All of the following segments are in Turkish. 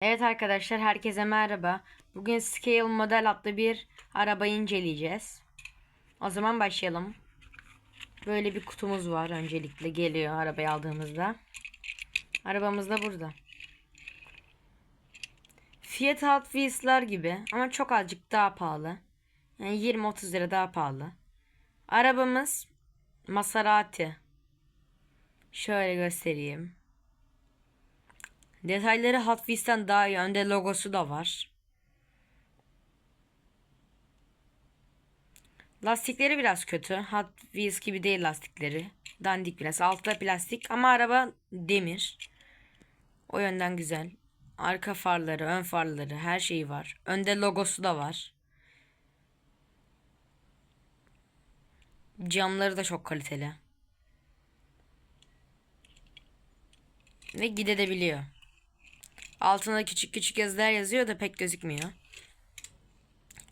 Evet arkadaşlar herkese merhaba. Bugün Scale Model adlı bir arabayı inceleyeceğiz. O zaman başlayalım. Böyle bir kutumuz var öncelikle geliyor arabayı aldığımızda. Arabamız da burada. Fiat Hot Wheels'lar gibi ama çok azıcık daha pahalı. Yani 20-30 lira daha pahalı. Arabamız Maserati. Şöyle göstereyim. Detayları Hot daha iyi. Önde logosu da var. Lastikleri biraz kötü. Hot Wheels gibi değil lastikleri. Dandik biraz. Altta plastik ama araba demir. O yönden güzel. Arka farları, ön farları her şeyi var. Önde logosu da var. Camları da çok kaliteli. Ve gidebiliyor. Altında küçük küçük yazılar yazıyor da pek gözükmüyor.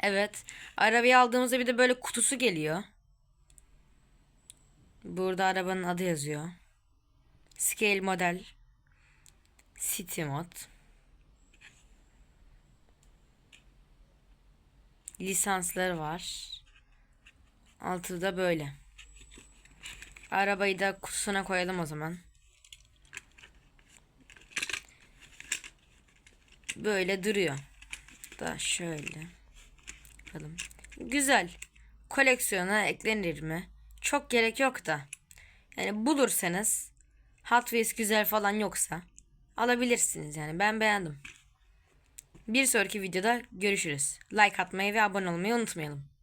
Evet. Arabayı aldığımızda bir de böyle kutusu geliyor. Burada arabanın adı yazıyor. Scale model. City mod. Lisansları var. Altı da böyle. Arabayı da kutusuna koyalım o zaman. Böyle duruyor. Da şöyle yapalım. Güzel. Koleksiyona eklenir mi? Çok gerek yok da. Yani bulursanız Hot Wheels güzel falan yoksa alabilirsiniz yani. Ben beğendim. Bir sonraki videoda görüşürüz. Like atmayı ve abone olmayı unutmayalım.